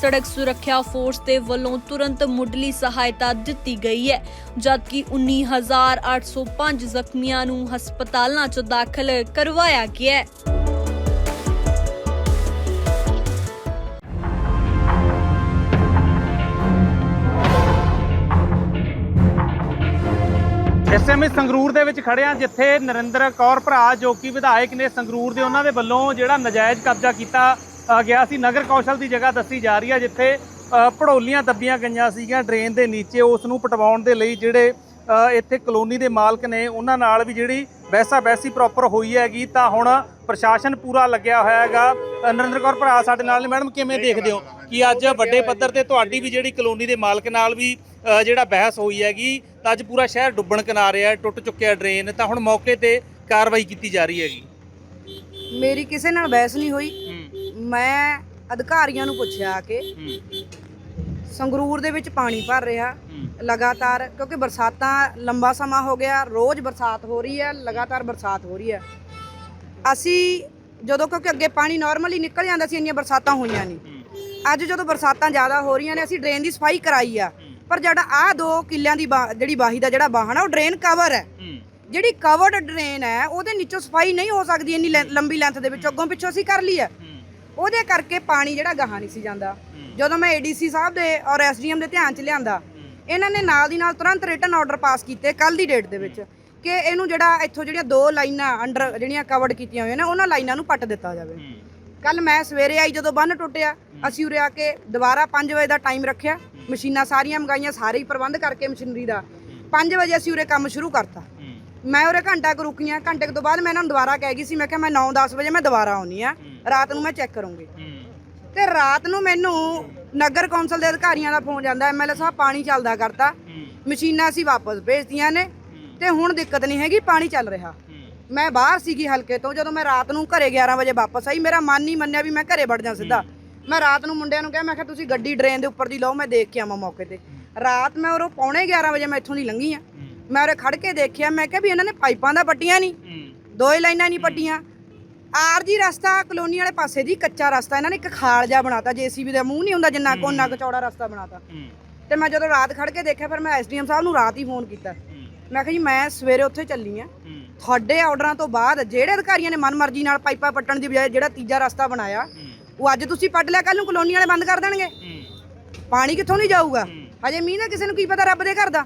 ਸੜਕ ਸੁਰੱਖਿਆ ਫੋਰਸ ਦੇ ਵੱਲੋਂ ਤੁਰੰਤ ਮੁੱਢਲੀ ਸਹਾਇਤਾ ਦਿੱਤੀ ਗਈ ਹੈ, ਜਦਕਿ 19805 ਜ਼ਖਮੀਆਂ ਨੂੰ ਹਸਪਤਾਲਾਂ 'ਚ ਦਾਖਲ ਕਰਵਾਇਆ ਗਿਆ ਹੈ। ਇਸ ਸਮੇਂ ਸੰਗਰੂਰ ਦੇ ਵਿੱਚ ਖੜੇ ਹਾਂ, ਜਿੱਥੇ ਨਰਿੰਦਰ ਕੌਰ ਭਰਾ, ਜੋ ਕਿ ਵਿਧਾਇਕ ਨੇ ਸੰਗਰੂਰ ਦੇ ਉਹਨਾਂ ਦੇ ਵੱਲੋਂ ਜਿਹੜਾ ਨਜਾਇਜ਼ ਕਬਜ਼ਾ ਕੀਤਾ ਗਿਆ ਸੀ। ਨਗਰ ਕੌਸ਼ਲ ਦੀ ਜਗ੍ਹਾ ਦੱਸੀ ਜਾ ਰਹੀ ਹੈ ਜਿੱਥੇ ਅ, ਭੜੋਲੀਆਂ ਦੱਬੀਆਂ ਗਈਆਂ ਸੀਗੀਆਂ ਡਰੇਨ ਦੇ ਨੀਚੇ। ਉਸ ਨੂੰ ਪਟਵਾਉਣ ਦੇ ਲਈ ਜਿਹੜੇ ਇੱਥੇ ਕਲੋਨੀ ਦੇ ਮਾਲਕ ਨੇ ਉਹਨਾਂ ਨਾਲ ਵੀ ਜਿਹੜੀ ਬਹਿਸਾ ਬਹਿਸੀ ਪ੍ਰੋਪਰ ਹੋਈ ਹੈਗੀ ਤਾਂ ਹੁਣ ਪ੍ਰਸ਼ਾਸਨ ਪੂਰਾ ਲੱਗਿਆ ਹੋਇਆ ਹੈਗਾ ਨਰਿੰਦਰ ਕੌਰ ਭਰਾ ਸਾਡੇ ਨਾਲ ਨੇ। ਮੈਡਮ ਕਿਵੇਂ ਦੇਖਦੇ ਹੋ ਕਿ ਅੱਜ ਵੱਡੇ ਪੱਧਰ ਤੇ ਤੁਹਾਡੀ ਵੀ ਜਿਹੜੀ ਕਲੋਨੀ ਦੇ ਮਾਲਕ ਨਾਲ ਵੀ ਜਿਹੜਾ ਬਹਿਸ ਹੋਈ ਹੈਗੀ ਤਾਂ ਅੱਜ ਪੂਰਾ ਸ਼ਹਿਰ ਡੁੱਬਣ ਕਿਨਾਰੇ ਹੈ ਟੁੱਟ ਚੁੱਕਿਆ ਡਰੇਨ ਤਾਂ ਹੁਣ ਮੌਕੇ ਤੇ ਕਾਰਵਾਈ ਕੀਤੀ ਜਾ ਰਹੀ ਹੈਗੀ। ਮੇਰੀ ਕਿਸੇ ਨਾਲ ਬਹਿਸ ਨਹੀਂ ਹੋਈ। ਮੈਂ ਅਧਿਕਾਰੀਆਂ ਨੂੰ ਪੁੱਛਿਆ ਆ ਕੇ ਸੰਗਰੂਰ ਦੇ ਵਿੱਚ ਪਾਣੀ ਭਰ ਰਿਹਾ ਲਗਾਤਾਰ ਕਿਉਂਕਿ ਬਰਸਾਤਾਂ ਲੰਬਾ ਸਮਾਂ ਹੋ ਗਿਆ ਰੋਜ਼ ਬਰਸਾਤ ਹੋ ਰਹੀ ਹੈ ਲਗਾਤਾਰ ਬਰਸਾਤ ਹੋ ਰਹੀ ਹੈ। ਅਸੀਂ ਜਦੋਂ ਕਿਉਂਕਿ ਅੱਗੇ ਪਾਣੀ ਨਾਰਮਲੀ ਨਿਕਲ ਜਾਂਦਾ ਸੀ ਇੰਨੀਆਂ ਬਰਸਾਤਾਂ ਹੋਈਆਂ ਨਹੀਂ। ਅੱਜ ਜਦੋਂ ਬਰਸਾਤਾਂ ਜ਼ਿਆਦਾ ਹੋ ਰਹੀਆਂ ਨੇ ਅਸੀਂ ਡਰੇਨ ਦੀ ਸਫ਼ਾਈ ਕਰਾਈ ਆ। ਪਰ ਜਿਹੜਾ ਆਹ ਦੋ ਕਿੱਲਿਆਂ ਦੀ ਜਿਹੜੀ ਬਾਹੀ ਦਾ ਜਿਹੜਾ ਬਾਹਣ ਆ ਉਹ ਡਰੇਨ ਕਵਰ ਹੈ। ਜਿਹੜੀ ਕਵਰਡ ਡਰੇਨ ਹੈ ਉਹਦੇ ਨੀਚੋਂ ਸਫ਼ਾਈ ਨਹੀਂ ਹੋ ਸਕਦੀ ਇੰਨੀ ਲੰਬੀ ਲੈਂਥ ਦੇ ਵਿੱਚ ਅੱਗੋਂ ਪਿੱਛੋਂ ਅਸੀਂ ਕਰ ਲਈ ਹੈ। ਉਹਦੇ ਕਰਕੇ ਪਾਣੀ ਜਿਹੜਾ ਗਾਹਾਂ ਨਹੀਂ ਸੀ ਜਾਂਦਾ। ਜਦੋਂ ਮੈਂ ਏਡੀਸੀ ਸਾਹਿਬ ਦੇ ਔਰ ਐਸਡੀਐਮ ਦੇ ਧਿਆਨ 'ਚ ਲਿਆਂਦਾ, ਇਹਨਾਂ ਨੇ ਨਾਲ ਦੀ ਨਾਲ ਤੁਰੰਤ ਰਿਟਨ ਆਰਡਰ ਪਾਸ ਕੀਤੇ ਕੱਲ ਦੀ ਡੇਟ ਦੇ ਵਿੱਚ ਕਿ ਇਹਨੂੰ ਜਿਹੜਾ ਇੱਥੋਂ ਜਿਹੜੀਆਂ ਦੋ ਲਾਈਨਾਂ ਅੰਡਰ ਜਿਹੜੀਆਂ ਕਵਰਡ ਕੀਤੀਆਂ ਹੋਈਆਂ ਨੇ, ਉਹਨਾਂ ਲਾਈਨਾਂ ਨੂੰ ਪੱਟ ਦਿੱਤਾ ਜਾਵੇ। ਕੱਲ ਮੈਂ ਸਵੇਰੇ ਆਈ ਜਦੋਂ ਬੰਨ ਟੁੱਟਿਆ, ਅਸੀਂ ਉਰੇ ਆ ਕੇ ਦੁਬਾਰਾ 5 ਵਜੇ ਦਾ ਟਾਈਮ ਰੱਖਿਆ, ਮਸ਼ੀਨਾਂ ਸਾਰੀਆਂ ਮੰਗਾਈਆਂ, ਸਾਰੇ ਹੀ ਪ੍ਰਬੰਧ ਕਰਕੇ ਮਸ਼ੀਨਰੀ ਦਾ। 5 ਵਜੇ ਅਸੀਂ ਉਰੇ ਕੰਮ ਸ਼ੁਰੂ ਕਰਤਾ। ਮੈਂ ਉਰੇ ਘੰਟਾ ਕੁ ਰੁਕੀਆਂ ਘੰਟੇ ਕੁ ਤੋਂ ਬਾਅਦ ਮੈਂ ਇਹਨਾਂ ਨੂੰ ਦੁਬਾਰਾ ਕਹਿ ਗਈ ਸੀ, ਮੈਂ ਕਿਹਾ ਮੈਂ 9-10 ਵਜੇ ਮੈਂ ਦੁਬਾਰਾ ਆਉਣੀ ਆ। ਰਾਤ ਨੂੰ ਮੈਂ ਚੈੱਕ ਕਰੂੰਗੀ। ਤੇ ਰਾਤ ਨੂੰ ਮੈਨੂੰ ਨਗਰ ਕੌਂਸਲ ਦੇ ਅਧਿਕਾਰੀਆਂ ਦਾ ਫੋਨ ਜਾਂਦਾ ਐਮਐਲਏ ਸਾਹਿਬ ਪਾਣੀ ਚੱਲਦਾ ਕਰਤਾ। ਮਸ਼ੀਨਾਂ ਅਸੀਂ ਵਾਪਸ ਭੇਜਤੀਆਂ ਨੇ ਤੇ ਹੁਣ ਦਿੱਕਤ ਨਹੀਂ ਹੈਗੀ ਪਾਣੀ ਚੱਲ ਰਿਹਾ। ਮੈਂ ਬਾਹਰ ਸੀਗੀ ਹਲਕੇ ਤੋਂ ਜਦੋਂ ਮੈਂ ਰਾਤ ਨੂੰ ਘਰੇ 11 ਵਜੇ ਵਾਪਸ ਆਈ ਮੇਰਾ ਮਨ ਨਹੀਂ ਮੰਨਿਆ ਵੀ ਮੈਂ ਘਰੇ ਵੜ ਜਾ ਸਿੱਧਾ। ਮੈਂ ਰਾਤ ਨੂੰ ਮੁੰਡਿਆਂ ਨੂੰ ਕਿਹਾ ਮੈਂ ਕਿਹਾ ਤੁਸੀਂ ਗੱਡੀ ਡਰੇਨ ਦੇ ਉੱਪਰ ਦੀ ਲਓ ਮੈਂ ਦੇਖ ਕੇ ਆਵਾਂ ਮੌਕੇ ਤੇ। ਰਾਤ ਮੈਂ ਉਰੋਂ ਪੌਣੇ 11 ਵਜੇ ਮੈਂ ਇੱਥੋਂ ਦੀ ਲੰਘੀ ਆ। ਮੈਂ ਉਰੇ ਖੜ ਕੇ ਦੇਖਿਆ ਮੈਂ ਕਿਹਾ ਵੀ ਇਹਨਾਂ ਨੇ ਪਾਈਪਾਂ ਦਾ ਪੱਟੀਆਂ ਨਹੀਂ ਦੋ ਹੀ ਲਾਈਨਾਂ ਨਹੀਂ ਪੱਟੀਆਂ। ਆਰਜੀ ਰਸਤਾ ਕਲੋਨੀ ਵਾਲੇ ਪਾਸੇ ਦੀ ਕੱਚਾ ਰਸਤਾ ਇਹਨਾਂ ਨੇ ਇੱਕ ਖਾਲ ਜਿਹਾ ਬਣਾਤਾ ਜੀਸੀਬੀ ਦਾ ਮੂੰਹ ਨਹੀਂ ਹੁੰਦਾ ਜਿੰਨਾ ਕੋਨਾ ਕੁ ਚੌੜਾ ਰਸਤਾ ਬਣਾਤਾ। ਤੇ ਮੈਂ ਜਦੋਂ ਰਾਤ ਖੜ ਕੇ ਦੇਖਿਆ ਫਿਰ ਮੈਂ ਐਸਡੀਐਮ ਸਾਹਿਬ ਨੂੰ ਰਾਤ ਹੀ ਫੋਨ ਕੀਤਾ। ਮੈਂ ਕਿਹਾ ਜੀ ਮੈਂ ਸਵੇਰੇ ਉੱਥੇ ਚੱਲੀ ਆ। ਤੁਹਾਡੇ ਆਰਡਰਾਂ ਤੋਂ ਬਾਅਦ ਜਿਹੜੇ ਅਧਿਕਾਰੀਆਂ ਨੇ ਮਨਮਰਜ਼ੀ ਨਾਲ ਪਾਈਪਾਂ ਪੱਟਣ ਦੀ ਬਜਾਏ ਜਿਹੜਾ ਤੀਜਾ ਰਸਤਾ ਬਣਾਇਆ ਉਹ ਅੱਜ ਤੁਸੀਂ ਪੱਟ ਲਿਆ ਕੱਲ ਨੂੰ ਕਲੋਨੀ ਵਾਲੇ ਬੰਦ ਕਰ ਦੇਣਗੇ। ਪਾਣੀ ਕਿੱਥੋਂ ਨਹੀਂ ਜਾਊਗਾ? ਹਜੇ ਮੀਂਹ ਦਾ ਕਿਸੇ ਨੂੰ ਕੀ ਪਤਾ ਰੱਬ ਦੇ ਘਰ ਦਾ।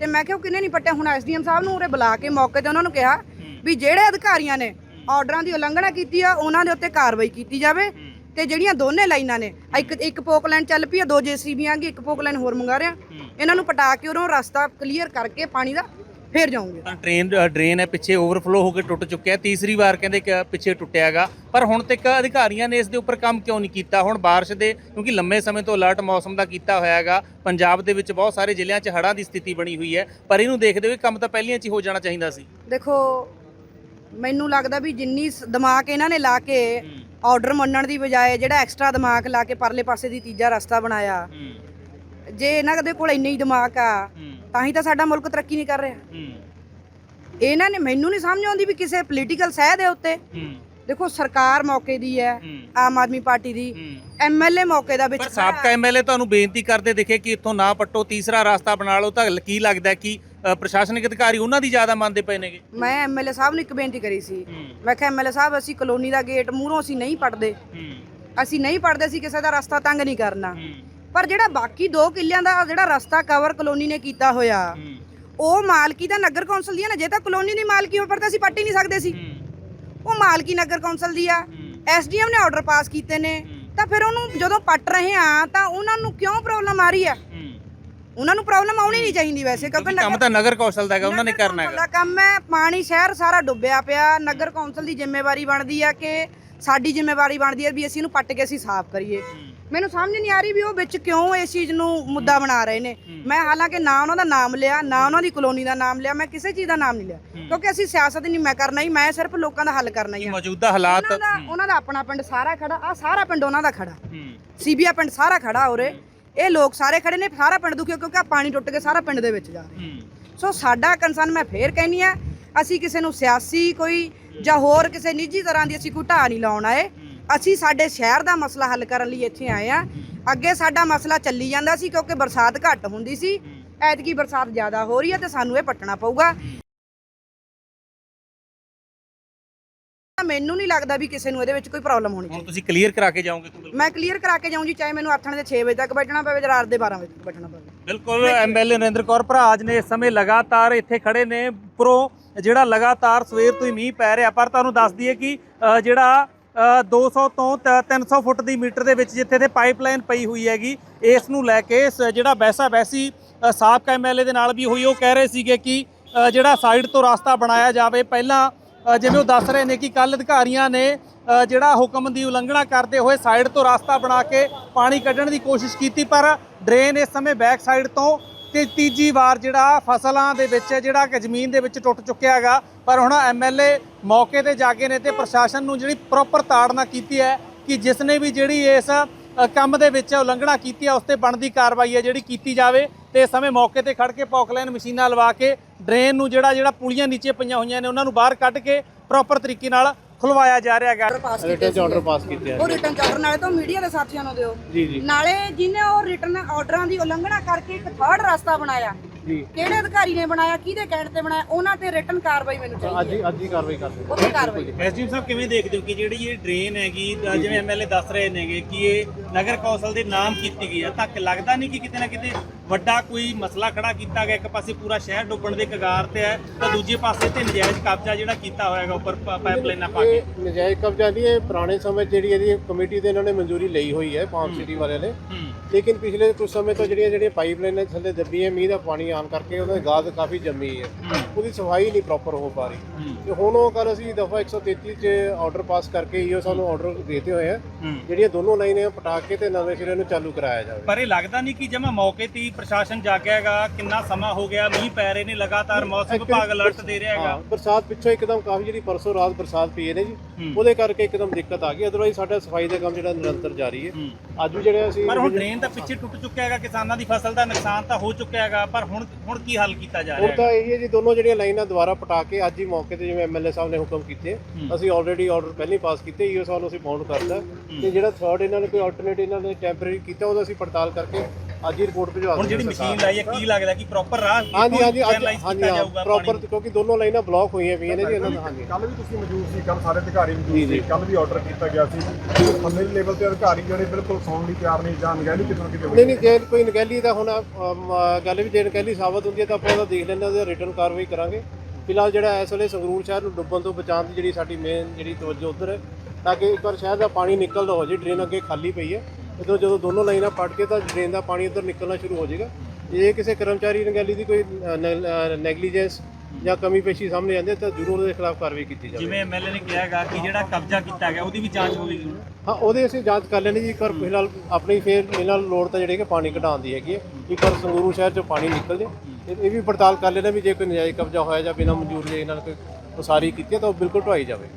ਤੇ ਮੈਂ ਕਿਹਾ ਉਹ ਕਿੰਨੇ ਨਹੀਂ ਪੱਟਿਆ? ਹੁਣ ਐਸਡੀਐਮ ਸਾਹਿਬ ਨੂੰ ਉਰੇ ਬੁਲਾ ਕੇ ਮੌਕੇ ਤੇ ਉਹਨਾਂ ਨੂੰ ਕਿਹਾ ਵੀ ਜਿਹੜੇ ਅਧਿਕਾਰੀਆਂ ਨੇ ਆਰਡਰਾਂ ਦੀ ਉਲੰਘਣਾ ਕੀਤੀ ਆ ਉਹਨਾਂ ਦੇ ਉੱਤੇ ਕਾਰਵਾਈ ਕੀਤੀ ਜਾਵੇ ਤੇ ਜਿਹੜੀਆਂ ਦੋਨੇ ਲਾਈਨਾਂ ਨੇ ਇੱਕ ਇੱਕ ਪੋਕ ਲਾਈਨ ਚੱਲ ਪਈ ਆ ਦੋ ਜੇਸੀਬੀਆਂ ਆਂਗੀ ਇੱਕ ਪੋਕ ਲਾਈਨ ਹੋਰ ਮੰਗਾ ਰਿਆ ਇਹਨਾਂ ਨੂੰ ਪਟਾ ਕੇ ਉਰੋਂ ਰਸਤਾ ਕਲੀਅਰ ਕਰਕੇ ਪਾਣੀ ਦਾ ਫੇਰ ਜਾਉਂਗੇ ਤਾਂ ਟ੍ਰੇਨ ਡਰੇਨ ਹੈ ਪਿੱਛੇ ਓਵਰਫਲੋ ਹੋ ਕੇ ਟੁੱਟ ਚੁੱਕਿਆ ਤੀਸਰੀ ਵਾਰ ਕਹਿੰਦੇ ਕਿ ਪਿੱਛੇ ਟੁੱਟਿਆਗਾ ਪਰ ਹੁਣ ਤੱਕ ਅਧਿਕਾਰੀਆਂ ਨੇ ਇਸ ਦੇ ਉੱਪਰ ਕੰਮ ਕਿਉਂ ਨਹੀਂ ਕੀਤਾ? ਹੁਣ ਬਾਰਿਸ਼ ਦੇ ਕਿਉਂਕਿ ਲੰਮੇ ਸਮੇਂ ਤੋਂ ਅਲਰਟ ਮੌਸਮ ਦਾ ਕੀਤਾ ਹੋਇਆਗਾ ਪੰਜਾਬ ਦੇ ਵਿੱਚ ਬਹੁਤ ਸਾਰੇ ਜ਼ਿਲ੍ਹਿਆਂ 'ਚ ਹੜ੍ਹਾਂ ਦੀ ਸਥਿਤੀ ਬਣੀ ਹੋਈ ਹੈ। ਪਰ ਇਹਨੂੰ ਦੇਖਦੇ ਹੋਏ ਕੰਮ ਤਾਂ ਪਹਿਲੀਆਂ 'ਚ ਹੀ ਹੋ ਜਾਣਾ ਚਾਹੀਦਾ ਸੀ। ਦੇਖੋ ਮੈਨੂੰ ਲੱਗਦਾ ਵੀ ਜਿੰਨੀ ਸ- ਦਿਮਾਗ ਇਹਨਾਂ ਨੇ ਲਾ ਕੇ ਆਰਡਰ ਮੰਨਣ ਦੀ ਬਜਾਏ ਜਿਹੜਾ ਐਕਸਟਰਾ ਦਿਮਾਗ ਲਾ ਕੇ ਪਰਲੇ ਪਾਸੇ ਦੀ ਤੀਜਾ ਰਸਤਾ ਬਣਾਇਆ। ਜੇ ਇਹਨਾਂ ਦੇ ਕੋਲ ਇੰਨਾ ਹੀ ਦਿਮਾਗ ਆ ਤਾਂ ਹੀ ਤਾਂ ਸਾਡਾ ਮੁਲਕ ਤਰੱਕੀ ਨਹੀਂ ਕਰ ਰਿਹਾ। ਇਹਨਾਂ ਨੇ ਮੈਨੂੰ ਨਹੀਂ ਸਮਝ ਆਉਂਦੀ ਵੀ ਕਿਸੇ ਪੋਲੀਟੀਕਲ ਸਹਿ ਦੇ ਉੱਤੇ। ਦੇਖੋ ਸਰਕਾਰ ਮੌਕੇ ਦੀ ਹੈ ਆਮ ਆਦਮੀ ਪਾਰਟੀ ਦੀ ਐਮਐਲਏ ਮੌਕੇ ਦਾ ਵਿੱਚ ਪਰ ਸਾਬਕਾ ਐਮਐਲਏ ਤੁਹਾਨੂੰ ਬੇਨਤੀ ਕਰਦੇ ਦਿਖੇ ਕਿ ਇੱਥੋਂ ਨਾ ਪੱਟੋ ਤੀਸਰਾ ਰਸਤਾ ਬਣਾ ਲਓ ਤਾਂ ਕੀ ਲੱਗਦਾ ਕਿ ਪ੍ਰਸ਼ਾਸਨਿਕ ਅਧਿਕਾਰੀ ਉਹਨਾਂ ਦੀ ਜ਼ਿਆਦਾ ਮੰਨਦੇ ਪਏ ਨੇਗੇ? ਮੈਂ ਐਮਐਲਏ ਸਾਹਿਬ ਨੂੰ ਇੱਕ ਬੇਨਤੀ ਕਰੀ ਸੀ। ਮੈਂ ਕਿਹਾ ਐਮਐਲਏ ਸਾਹਿਬ ਅਸੀਂ ਕਲੋਨੀ ਦਾ ਗੇਟ ਮੂਹਰੋਂ ਅਸੀਂ ਨਹੀਂ ਪੜਦੇ ਅਸੀਂ ਨਹੀਂ ਪੜਦੇ ਸੀ ਕਿਸੇ ਦਾ ਰਸਤਾ ਤੰਗ ਨਹੀਂ ਕਰਨਾ। ਪਰ ਜਿਹੜਾ ਬਾਕੀ 2 ਕਿੱਲਿਆਂ ਦਾ ਜਿਹੜਾ ਰਸਤਾ ਕਵਰ ਕਲੋਨੀ ਨੇ ਕੀਤਾ ਹੋਇਆ ਉਹ ਮਾਲਕੀ ਤਾਂ ਨਗਰ ਕੌਂਸਲ ਦੀ ਹੈ ਨਾ। ਜੇ ਤਾਂ ਕਲੋਨੀ ਦੀ ਮਾਲਕੀ ਹੋਵੇ ਪਰ ਤਾਂ ਅਸੀਂ ਪੱਟ ਨਹੀਂ ਸਕਦੇ ਸੀ। ਉਹ ਮਾਲਕੀ ਨਗਰ ਕੌਂਸਲ ਦੀ ਆ। ਐਸਡੀਐਮ ਨੇ ਆਰਡਰ ਪਾਸ ਕੀਤੇ ਨੇ। ਤਾਂ ਫਿਰ ਉਹਨੂੰ ਜਦੋਂ ਪੱਟ ਰਹੇ ਆ ਤਾਂ ਉਹਨਾਂ ਨੂੰ ਕਿਉਂ ਪ੍ਰੋਬਲਮ ਆ ਰਹੀ ਆ? ਉਹਨਾਂ ਨੂੰ ਪ੍ਰੋਬਲਮ ਆਉਣੀ ਨਹੀਂ ਚਾਹੀਦੀ ਵੈਸੇ ਕਿਉਂਕਿ ਕੰਮ ਤਾਂ ਨਗਰ ਕੌਸ਼ਲ ਦਾ ਹੈਗਾ ਉਹਨਾਂ ਨੇ ਕਰਨਾ ਹੈਗਾ। ਕੰਮ ਹੈ ਪਾਣੀ ਸ਼ਹਿਰ ਸਾਰਾ ਡੁੱਬਿਆ ਪਿਆ ਨਗਰ ਕੌਂਸਲ ਦੀ ਜ਼ਿੰਮੇਵਾਰੀ ਬਣਦੀ ਆ ਕਿ ਸਾਡੀ ਜ਼ਿੰਮੇਵਾਰੀ ਬਣਦੀ ਹੈ ਵੀ ਅਸੀਂ ਇਹਨੂੰ ਪੱਟ ਕੇ ਅਸੀਂ ਸਾਫ਼ ਕਰੀਏ। ਮੈਨੂੰ ਸਮਝ ਨਹੀਂ ਆ ਰਹੀ ਵੀ ਉਹ ਵਿੱਚ ਕਿਉਂ ਇਸ ਚੀਜ਼ ਨੂੰ ਮੁੱਦਾ ਬਣਾ ਰਹੇ ਨੇ। ਮੈਂ ਹਾਲਾਂਕਿ ਨਾ ਉਹਨਾਂ ਦਾ ਨਾਮ ਲਿਆ ਨਾ ਉਹਨਾਂ ਦੀ ਕਲੋਨੀ ਦਾ ਨਾਮ ਲਿਆ ਮੈਂ ਕਿਸੇ ਚੀਜ਼ ਦਾ ਨਾਮ ਨਹੀਂ ਲਿਆ। ਕਿਉਂਕਿ ਅਸੀਂ ਸਿਆਸਤ ਨਹੀਂ ਮੈਂ ਕਰਨਾ ਹੀ ਮੈਂ ਸਿਰਫ ਲੋਕਾਂ ਦਾ ਹੱਲ ਕਰਨਾ ਹੀ ਆ। ਮੌਜੂਦਾ ਹਾਲਾਤ ਉਹਨਾਂ ਦਾ ਆਪਣਾ ਪਿੰਡ ਸਾਰਾ ਖੜਾ ਆ ਸਾਰਾ ਪਿੰਡ ਉਹਨਾਂ ਦਾ ਖੜਾ। ਸੀਬੀਆ ਪਿੰਡ ਸਾਰਾ ਖੜਾ ਉਰੇ। ਇਹ ਲੋਕ ਸਾਰੇ ਖੜੇ ਨੇ ਸਾਰਾ ਪਿੰਡ ਦੁਖੀ ਕਿਉਂਕਿ ਆਹ ਪਾਣੀ ਟੁੱਟ ਕੇ ਸਾਰਾ ਪਿੰਡ ਦੇ ਵਿੱਚ ਜਾ ਰਿਹਾ। ਸੋ ਸਾਡਾ ਕੰਸਰਨ ਮੈਂ ਫੇਰ ਕਹਿੰਨੀ ਆ ਅਸੀਂ ਕਿਸੇ ਨੂੰ ਸਿਆਸੀ ਕੋਈ ਜਾਂ ਹੋਰ ਕਿਸੇ ਨਿੱਜੀ ਤਰ੍ਹਾਂ ਦੀ ਅਸੀਂ ਕੋਈ ਢਾਹ ਨਹੀਂ ਲਾਉਣ ਆਏ। ਅਸੀਂ ਸਾਡੇ ਸ਼ਹਿਰ ਦਾ ਮਸਲਾ ਹੱਲ ਕਰਨ ਲਈ ਇੱਥੇ ਆਏ ਆ ਅੱਗੇ ਸਾਡਾ ਮਸਲਾ ਚੱਲੀ ਜਾਂਦਾ ਸੀ ਕਿਉਂਕਿ ਬਰਸਾਤ ਘੱਟ ਹੁੰਦੀ ਸੀ। ਐਤਕੀ ਬਰਸਾਤ ਜ਼ਿਆਦਾ ਹੋ ਰਹੀ ਹੈ ਤੇ ਸਾਨੂੰ ਇਹ ਪੱਟਣਾ ਪਊਗਾ। ਮੈਨੂੰ ਨਹੀਂ ਲੱਗਦਾ ਵੀ ਕਿਸੇ ਨੂੰ ਇਹਦੇ ਵਿੱਚ ਕੋਈ ਪ੍ਰੋਬਲਮ ਹੋਣੀ ਹੁਣ ਚਾਹੀਦੀ ਤੁਸੀਂ ਕਲੀਅਰ ਕਰਾ ਕੇ ਜਾਓਗੇ ਮੈਂ ਕਲੀਅਰ ਕਰਾ ਕੇ ਜਾਊਂ ਜੀ ਚਾਹੇ ਮੈਨੂੰ ਆਥਣ ਦੇ 6 ਵਜੇ ਤੱਕ ਬੈਠਣਾ ਪਵੇ ਜਾਂ ਰਾਤ ਦੇ 12 ਵਜੇ ਤੱਕ ਬੈਠਣਾ ਪਵੇ। ਬਿਲਕੁਲ ਐਮਐਲਏ ਨਰਿੰਦਰ ਕੌਰ ਭਰਾਜ ਨੇ ਇਸ ਸਮੇਂ ਲਗਾਤਾਰ ਇੱਥੇ ਖੜੇ ਨੇ। ਉੱਪਰੋਂ ਜਿਹੜਾ ਲਗਾਤਾਰ ਸਵੇਰ ਤੋਂ ਹੀ ਮੀਂਹ ਪੈ ਰਿਹਾ ਪਰ ਤੁਹਾਨੂੰ ਦੱਸ ਦਈਏ ਕਿ ਜਿਹੜਾ 200 ਤੋਂ ਤ- 300 ਫੁੱਟ ਦੀ ਮੀਟਰ ਦੇ ਵਿੱਚ ਜਿੱਥੇ ਤੇ ਪਾਈਪਲਾਈਨ ਪਈ ਹੋਈ ਹੈਗੀ ਇਸ ਨੂੰ ਲੈ ਕੇ ਸ- ਜਿਹੜਾ ਬੈਸਾ ਬੈਸੀ ਅ, ਸਾਬਕਾ ਐਮਐਲਏ ਦੇ ਨਾਲ ਵੀ ਹੋਈ ਉਹ ਕਹਿ ਰਹੇ ਸੀਗੇ ਕਿ ਜਿਹੜਾ ਸਾਈਡ ਤੋਂ ਰਸਤਾ ਬਣਾਇਆ ਜਾਵੇ ਪਹਿਲਾਂ ਜਿਵੇਂ ਉਹ ਦੱਸ ਰਹੇ ਨੇ ਕਿ ਕੱਲ ਅਧਿਕਾਰੀਆਂ ਨੇ ਜਿਹੜਾ ਹੁਕਮ ਦੀ ਉਲੰਘਣਾ ਕਰਦੇ ਹੋਏ ਸਾਈਡ ਤੋਂ ਰਸਤਾ ਬਣਾ ਕੇ ਪਾਣੀ ਕੱਢਣ ਦੀ ਕੋਸ਼ਿਸ਼ ਕੀਤੀ ਪਰ ਡਰੇਨ ਇਸ ਸਮੇਂ ਬੈਕ ਸਾਈਡ ਤੋਂ ਤੇ ਤੀਜੀ ਵਾਰ ਜਿਹੜਾ ਫਸਲਾਂ ਦੇ ਵਿੱਚ ਜਿਹੜਾ ਕਿ ਜ਼ਮੀਨ ਦੇ ਵਿੱਚ ਟੁੱਟ ਚੁੱਕਿਆ ਹੈਗਾ, ਪਰ ਹੁਣ ਐਮਐਲਏ ਮੌਕੇ ਤੇ ਜਾ ਕੇ ਨੇ ਤੇ ਪ੍ਰਸ਼ਾਸਨ ਨੂੰ ਜਿਹੜੀ ਪ੍ਰੋਪਰ ਤਾੜਨਾ ਕੀਤੀ ਹੈ ਕਿ ਜਿਸ ਨੇ ਵੀ ਜਿਹੜੀ ਇਸ ਕੰਮ ਦੇ ਵਿੱਚ ਉਲੰਘਣਾ ਕੀਤੀ ਹੈ, ਉਸ ਤੇ ਬਣਦੀ ਕਾਰਵਾਈ ਹੈ ਜਿਹੜੀ ਕੀਤੀ ਜਾਵੇ। ਤੇ ਇਸ ਸਮੇਂ ਮੌਕੇ ਤੇ ਖੜ ਕੇ ਪੌਕਲਾਈਨ ਮਸ਼ੀਨਾਂ ਲਵਾ ਕੇ, ਡਰੇਨ ਨੂੰ ਜਿਹੜਾ ਜਿਹੜਾ ਪੁਲੀਆਂ ਨੀਚੇ ਪਈਆਂ ਹੋਈਆਂ ਨੇ, ਉਹਨਾਂ ਨੂੰ ਬਾਹਰ ਕੱਢ ਕੇ ਪ੍ਰੋਪਰ ਤਰੀਕੇ ਨਾਲ ਖੁਲਵਾਇਆ ਜਾ ਰਿਹਾ ਹੈਗਾ। ਪਾਸ ਰਿਟਰਨ ਚ ਆਰਡਰ ਪਾਸ ਕੀਤੇ ਆ। ਉਹ ਰਿਟਰਨ ਚਾਰਟਰ ਨਾਲੇ ਤਾਂ ਮੀਡੀਆ ਦੇ ਸਾਥੀਆਂ ਨੂੰ ਦਿਓ। ਜੀ ਜੀ। ਨਾਲੇ ਜਿਹਨੇ ਉਹ ਰਿਟਰਨ ਆਰਡਰਾਂ ਦੀ ਉਲੰਘਣਾ ਕਰਕੇ ਇੱਕ ਥਰਡ ਰਸਤਾ ਬਣਾਇਆ। ਜੀ। ਕਿਹੜੇ ਅਧਿਕਾਰੀ ਨੇ ਬਣਾਇਆ ਕਿਹਦੇ ਕਹਿਣ ਤੇ ਬਣਾਇਆ ਉਹਨਾਂ ਤੇ ਰਿਟਰਨ ਕਾਰਵਾਈ ਮੈਨੂੰ ਅੱਜ ਚਾਹੀਦੀ ਹੀ। ਹੈ ਅੱਜ ਹੀ ਕਾਰਵਾਈ ਕਰਦੇ ਉੱਥੇ ਕਾਰਵਾਈ ਐਸਡੀਐਮ ਸਾਹਿਬ ਕਿਵੇਂ ਦੇਖਦੇ ਹੋ ਕਿ ਜਿਹੜੀ ਇਹ ਡਰੇਨ ਹੈਗੀ ਜਿਵੇਂ ਐਮਐਲਏ ਦੱਸ ਰਹੇ ਨੇਗੇ ਕਿ ਇਹ ਨਗਰ ਕੌਂਸਲ ਦੇ ਨਾਮ ਕੀਤੀ ਗਈ ਹੈ ਤਾਂ ਕਿ ਲੱਗਦਾ ਨਹੀਂ ਕਿ ਕਿਤੇ ਨਾ ਕਿਤੇ ਵੱਡਾ ਕੋਈ ਮਸਲਾ ਖੜਾ ਕੀਤਾ ਗਿਆ ਇੱਕ ਪਾਸੇ ਪੂਰਾ ਸ਼ਹਿਰ ਡੁੱਬਣ ਦੇ ਕਗਾਰ ਤੇ ਹੈ ਤਾਂ ਦੂਜੇ ਪਾਸੇ ਤੇ ਨਜਾਇਜ਼ ਕਬਜ਼ਾ ਜਿਹੜਾ ਕੀਤਾ ਹੋਇਆਗਾ ਉੱਪਰ ਪ- ਪਾਈਪਲਾਈਨਾਂ ਪਾ ਕੇ। ਇਹ ਨਜਾਇਜ਼ ਕਬਜ਼ਾ ਨਹੀਂ ਇਹ ਪੁਰਾਣੇ ਸਮੇਂ 'ਚ ਜਿਹੜੀ ਇਹਦੀ ਕਮੇਟੀ ਦੇ ਇਹਨਾਂ ਨੇ ਮਨਜ਼ੂਰੀ ਲਈ ਹੋਈ ਹੈ ਪਾਮ ਸਿਟੀ ਵਾਲਿਆਂ ਨੇ। ਹੂੰ। ਲੇਕਿਨ ਪਿਛਲੇ ਕੁਝ ਸਮੇਂ ਤੋਂ ਜਿਹੜੀਆਂ ਜਿਹੜੀਆਂ ਪਾਈਪਲਾਈਨਾਂ ਥੱਲੇ ਦੱਬੀ ਹੈ ਮੀਂਹ ਦਾ ਪਾਣੀ ਆਉਣ ਕਰਕੇ ਉਹਦਾ ਗਾਦ ਕਾਫੀ ਜੰਮੀ ਹੈ। ਉਹਦੀ ਸਫ਼ਾਈ ਨਹੀਂ ਪ੍ਰੋਪਰ ਹੋ ਪਾ ਰਹੀ। ਤੇ ਹੁਣ ਉਹ ਕੱਲ ਅਸੀਂ ਦਫਾ 133 'ਚ ਆਰਡਰ ਪਾਸ ਕਰਕੇ ਉਹ ਸਾਨੂੰ ਆਰਡਰ ਦੇਤੇ ਹੋਏ ਆ। ਜਿਹੜੀਆਂ ਦੋਨੋਂ ਲਾਈਨਾਂ ਪਟਾ ਕੇ ਤੇ ਨਵੇਂ ਸਿਰੇ ਨੂੰ ਚਾਲੂ ਕਰਾਇਆ ਜਾਵੇ। ਪਰ ਇਹ ਲੱਗਦਾ ਨਹੀਂ ਕਿ ਜਮਾ ਮੌਕੇ ਤੇ ਹੀ ਪ੍ਰਸ਼ਾਸਨ ਜਾਗਿਆ ਹੈਗਾ ਕਿੰਨਾ ਸਮਾਂ ਹੋ ਗਿਆ ਮੀਂਹ ਪੈ ਰਹੇ ਨੇ ਲਗਾਤਾਰ ਮੌਸਮ ਵਿਭਾਗ ਅਲਰਟ ਦੇ ਰਿਹਾ ਹੈਗਾ। ਬਰਸਾਤ ਪਿੱਛੋਂ ਇੱਕਦਮ ਕਾਫੀ ਜਿਹੜੀ ਪਰਸੋਂ ਰਾਤ ਬਰਸਾਤ ਪਈ ਹੈ ਨੇ ਜੀ। ਉਹਦੇ ਕਰਕੇ ਇੱਕਦਮ ਦਿੱਕਤ ਆ ਗਈ ਅਦਰਵਾਈਜ਼ ਸਾਡਾ ਸਫ਼ਾਈ ਦਾ ਕੰਮ ਜਿਹੜਾ ਨਿਰੰਤਰ ਜਾਰੀ ਹੈ। ਅੱਜ ਵੀ ਜਿਹੜੇ ਅਸੀਂ ਪਰ ਹੁਣ ਡਰੇਨ ਤਾਂ ਪਿੱਛੇ ਟੁੱਟ ਚੁੱਕਿਆ ਹੈਗਾ ਕਿਸਾਨਾਂ ਦੀ ਫਸਲ ਦਾ ਨੁਕਸਾਨ ਤਾਂ ਹੋ ਚੁੱਕਿਆ ਹੈਗਾ ਪਰ ਹੁਣ ਹੁਣ ਕੀ ਹੱਲ ਕੀਤਾ ਜਾ ਰਿਹਾ ਹੁਣ ਤਾਂ ਇਹ ਹੈ ਜੀ ਦੋਨੋਂ ਜਿਹੜੀਆਂ ਲਾਈਨਾਂ ਦੁਬਾਰਾ ਪਟਾ ਕੇ ਅੱਜ ਹੀ ਮੌਕੇ ਤੇ ਜਿਵੇਂ ਐਮਐਲਏ ਸਾਹਿਬ ਨੇ ਹੁਕਮ ਕੀਤੇ ਹੂੰ। ਅਸੀਂ ਆਲਰੇਡੀ ਆਰਡਰ ਪਹਿਲਾਂ ਹੀ ਪਾਸ ਕੀਤੇ ਈਓ ਸਾਹਿਬ ਨੂੰ ਅਸੀਂ ਬਾਉਂਡ ਕਰਤਾ। ਤੇ ਜਿਹੜਾ ਥਰਡ ਇਹਨਾਂ ਨੇ ਕੋਈ ਆਲਟਰਨੇਟ ਇਹਨਾਂ ਨੇ ਟੈਂਪਰੇਰੀ ਕੀਤਾ ਉਹਦਾ ਅਸੀਂ ਪੜਤਾਲ ਕਰਕੇ ਅੱਜ ਹੀ ਰਿਪੋਰਟ ਭਿਜਵਾ ਹੁਣ ਜਿਹੜੀ ਮਸ਼ੀਨ ਲਾਈ ਹੈ ਕੀ ਲੱਗਦਾ ਕਿ ਪ੍ਰੋਪਰ ਰਾਹ ਹਾਂਜੀ ਹਾਂਜੀ ਹਾਂਜੀ ਪ੍ਰੋਪਰ ਕਿਉਂਕਿ ਦੋਨੋਂ ਲਾਈਨਾਂ ਬਲੌਕ ਹੋਈਆਂ ਪਈਆਂ ਨੇ ਜੀ ਇਹਨਾਂ ਦਾ ਹਾਂਜੀ। ਕੱਲ ਵੀ ਤੁਸੀਂ ਮੌਜੂਦ ਸੀ ਕੱਲ ਸਾਰੇ ਅਧਿਕਾਰੀ ਮੌਜੂਦ। ਸੀ ਕੱਲ ਵੀ ਆਰਡਰ ਕੀਤਾ ਗਿਆ ਸੀ। ਥੱਲੇ ਲੈਵਲ ਤੇ ਅਧਿਕਾਰੀ ਜਿਹੜੇ ਬਿਲਕੁਲ ਸੌਣ ਲਈ ਤਿਆਰ ਨਹੀਂ ਜਾਂ ਨਗਹਿਲੀ ਕਿਤੇ ਨਾ ਕਿਤੇ ਨਹੀਂ ਨਹੀਂ ਜੇ ਕੋਈ ਨਕੈਲੀ ਦਾ ਹੁਣ ਗੱਲ ਵੀ ਜੇ ਨਕੈਲੀ ਸਾਬਤ ਹੁੰਦੀ ਹੈ ਤਾਂ ਆਪਾਂ ਉਹਦਾ ਦੇਖ ਲੈਂਦੇ ਹਾਂ ਉਹਦੇ ਰਿਟਰਨ ਕਾਰਵਾਈ ਕਰਾਂਗੇ। ਫਿਲਹਾਲ ਜਿਹੜਾ ਇਸ ਵੇਲੇ ਸੰਗਰੂਰ ਸ਼ਹਿਰ ਨੂੰ ਡੁੱਬਣ ਤੋਂ ਬਚਾਉਣ ਦੀ ਜਿਹੜੀ ਸਾਡੀ ਮੇਨ ਜਿਹੜੀ ਤਵੱਜੋ ਉਧਰ ਹੈ ਤਾਂ ਕਿ ਇੱਕ ਵਾਰ ਸ਼ਹਿਰ ਦਾ ਪਾਣੀ ਨਿਕਲਦਾ ਹੋ ਜੇ ਡਰੇਨ ਅੱਗੇ ਖਾਲੀ ਪਈ ਹੈ। ਜਦੋਂ ਜਦੋਂ ਦੋਨੋਂ ਲਾਈਨਾਂ ਪੜ ਕੇ ਤਾਂ ਡਰੇਨ ਦਾ ਪਾਣੀ ਉਧਰ ਨਿਕਲਣਾ ਸ਼ੁਰੂ ਹੋ ਜਾਏਗਾ। ਜੇ ਕਿਸੇ ਕਰਮਚਾਰੀ ਨਗੈਲੀ ਦੀ ਕੋਈ ਨੈਗਲੀਜੈਂਸ ਜਾਂ ਕਮੀ ਪੇਸ਼ੀ ਸਾਹਮਣੇ ਆਉਂਦੀ ਤਾਂ ਜ਼ਰੂਰ ਉਹਦੇ ਖਿਲਾਫ ਕਾਰਵਾਈ ਕੀਤੀ ਜਾਵੇ ਜਿਵੇਂ ਐਮਐਲਏ ਨੇ ਕਿਹਾ ਹੈਗਾ ਕਿ ਜਿਹੜਾ ਕਬਜ਼ਾ ਕੀਤਾ ਗਿਆ ਉਹਦੀ ਵੀ ਜਾਂਚ ਹੋਵੇਗੀ ਹਾਂ ਉਹਦੇ ਅਸੀਂ ਜਾਂਚ ਕਰ ਲੈਣੀ ਜੀ ਇੱਕ ਵਾਰ ਫਿਲਹਾਲ ਆਪਣੀ ਫੇਰ ਇਹਨਾਂ ਲੋੜ ਤਾਂ ਜਿਹੜੀ ਕਿ ਪਾਣੀ ਘਟਾਉਣ ਦੀ ਹੈਗੀ ਹੈ ਇੱਕ ਵਾਰ ਸੰਗਰੂਰ ਸ਼ਹਿਰ ਚੋਂ ਪਾਣੀ ਨਿਕਲ ਜੇ ਇਹ ਵੀ ਪੜਤਾਲ ਕਰ ਲੈਣਾ ਵੀ ਜੇ ਕੋਈ ਨਜਾਇਜ਼ ਕਬਜ਼ਾ ਹੋਇਆ ਜਾਂ ਬਿਨਾਂ ਮਨਜ਼ੂਰ ਜੇ ਇਹਨਾਂ ਨੇ ਕੋਈ ਉਸਾਰੀ ਕੀਤੀ ਹੈ ਤਾਂ ਉਹ ਬਿਲਕੁਲ ਢਵਾਈ ਜਾਵੇ।